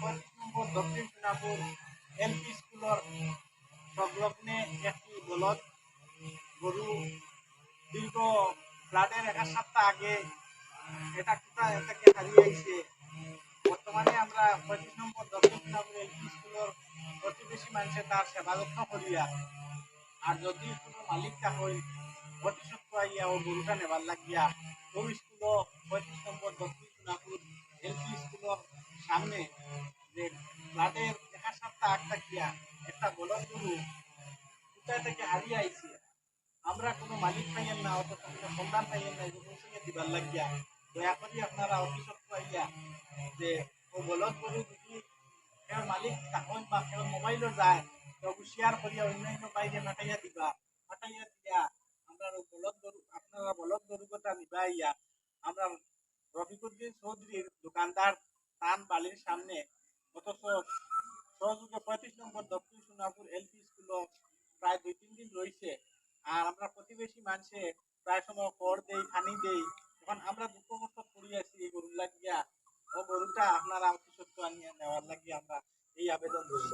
পঁয়ত্রিশ নম্বর দক্ষিণ সোনাপুর এলপি স্কুলের সংলগ্নে একটি বলদ। গরু দীর্ঘ ফ্লাডের এক সপ্তাহ আগে এটা কোথায় থেকে হারিয়েছে বর্তমানে আমরা পঁয়ত্রিশ নম্বর দক্ষিণ সোনাপুর এলপি স্কুলের প্রতিবেশী মানুষে তার সেবা যত্ন করিয়া, আর যদি কোনো মালিক তা হই অতি সত্য ও গরুটা নেবার লাগিয়া ওই স্কুল পঁয়ত্রিশ সামনে যে ফ্লাডের এক সপ্তাহ আগ থাকিয়া একটা বলদ গরু কোথায় থেকে হারিয়ে আইছে। আমরা কোনো মালিক পাইয়েন না অত কোনো সন্ধান পাইয়েন না এগুলো সঙ্গে দিবার লাগিয়া। দয়া করি আপনারা অতি সত্য আইয়া যে ও বলদ গরু যদি কেউ মালিক তখন বা কেউ মোবাইলও যায় তো শেয়ার করিয়া অন্যান্য বাইরে ফাটাইয়া দিবা ফাটাইয়া দিয়া আমরা বলদ গরু, আপনারা বলদ গরু কথা নিবাইয়া আমরা রফিকুদ্দিন চৌধুরীর দোকানদার তান বালির সামনে। অথচ সহযোগে পঁয়ত্রিশ নম্বর দক্ষিণ সোনাপুর এলপি স্কুল প্রায় দুই, তিন দিন রয়েছে। আর আমরা প্রতিবেশী মানুষে প্রায় সময় কর দেই, খানি দেই। এখন আমরা দুঃখ কষ্ট আছি এই গরুর লাগিয়া। ও গরুটা আপনারা সত্য আনিয়ে নেওয়ার লাগিয়ে আমরা এই আবেদন রইল।